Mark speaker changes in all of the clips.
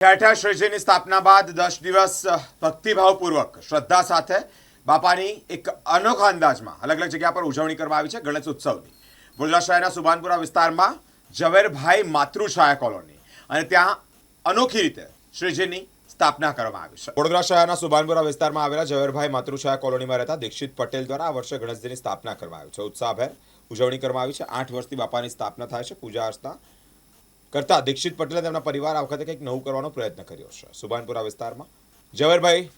Speaker 1: ઠેઠ શ્રીજીની સ્થાપના બાદ દસ દિવસ ભક્તિભાવપૂર્વક શ્રદ્ધા સાથે બાપાની એક અનોખા અંદાજમાં અલગ અલગ જગ્યા પર ઉજવણી કરવામાં આવી છે ગણેશ ઉત્સવની. વડોદરા શહેરના સુભાનપુરા વિસ્તારમાં ઝવેરભાઈ માતૃછાયા કોલોની અને ત્યાં અનોખી રીતે શ્રીજીની સ્થાપના કરવામાં આવી છે. વડોદરા શહેરના સુભાનપુરા વિસ્તારમાં આવેલા ઝવેરભાઈ માતૃછાયા કોલોનીમાં રહેતા દીક્ષિત પટેલ દ્વારા આ વર્ષે ગણેશજીની સ્થાપના કરવામાં આવી છે. ઉત્સાહભેર ઉજવણી કરવામાં આવી છે. આઠ વર્ષથી બાપાની સ્થાપના થાય છે. પૂજા અર્ચના કરતા દીક્ષિત પટેલે તેમના પરિવાર આ વખતે કંઈક નવું કરવાનો પ્રયત્ન કર્યો છે. સુભાનપુરા વિસ્તારમાં ઝવેરભાઈ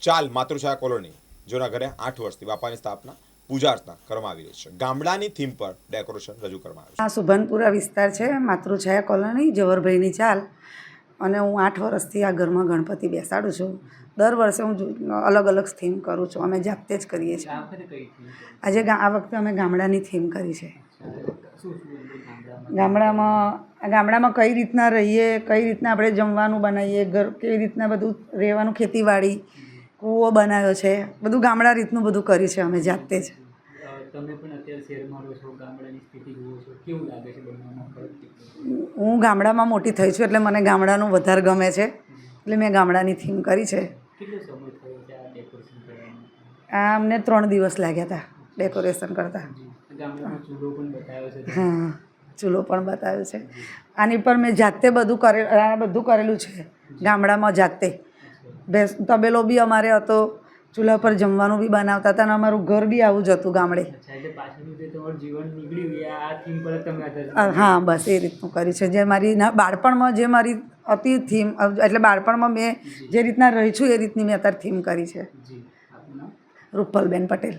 Speaker 1: ચાલ માતૃછાયા કોલોની જેના ઘરે આઠ વર્ષથી બાપાની સ્થાપના પૂજા અર્ચના કરવામાં આવી રહી છે. ગામડાની થીમ પર ડેકોરેશન રજૂ કરવામાં આવ્યું
Speaker 2: આ સુભાનપુરા વિસ્તાર છે માતૃછાયા કોલોની જવરભાઈની ચાલ. અને હું આઠ વર્ષથી આ ઘરમાં ગણપતિ બેસાડું છું. દર વર્ષે હું અલગ અલગ થીમ કરું છું. અમે જાતે જ કરીએ છીએ. આજે ગા- આ વખતે અમે ગામડાની થીમ કરી છે.
Speaker 3: ગામડામાં?
Speaker 2: ગામડામાં ગામડામાં કઈ રીતના રહીએ કઈ રીતના આપણે જમવાનું બનાવીએ ઘર કેવી રીતના બધું રહેવાનું ખેતીવાડી કૂવો બનાવ્યો છે બધું ગામડા રીતનું બધું કર્યું છે અમે જાતે જ.
Speaker 3: તમે પણ અત્યારે શહેરમાં રહો છો ગામડાની સ્થિતિ જુઓ છો કેવું લાગે છે બંનેમાં
Speaker 2: હું ગામડામાં મોટી થઈ છું એટલે મને ગામડાનું વધારે ગમે છે એટલે મેં ગામડાની થીમ કરી છે.
Speaker 3: કેટલો સમય થયો છે આ ડેકોરેશન કરવામાં
Speaker 2: આ અમને ત્રણ દિવસ લાગ્યા હતા ડેકોરેશન કરતાં. હા ચૂલો પણ બતાવ્યો છે. આની પર મેં જાતે બધું કરે આ બધું કરેલું છે ગામડામાં જાતે. ભેંસ તબેલો બી અમારે હતો ચૂલા પર જમવાનું બી બનાવતા હતા અને અમારું ઘર બી આવું જ હતું ગામડે. હા બસ એ રીતનું કર્યું છે. જે મારી ના- બાળપણમાં જે મારી હતી થીમ એટલે બાળપણમાં મેં જે. રીતના રહી છું એ રીતની મેં અત્યારે થીમ કરી છે. રૂપલબેન પટેલ.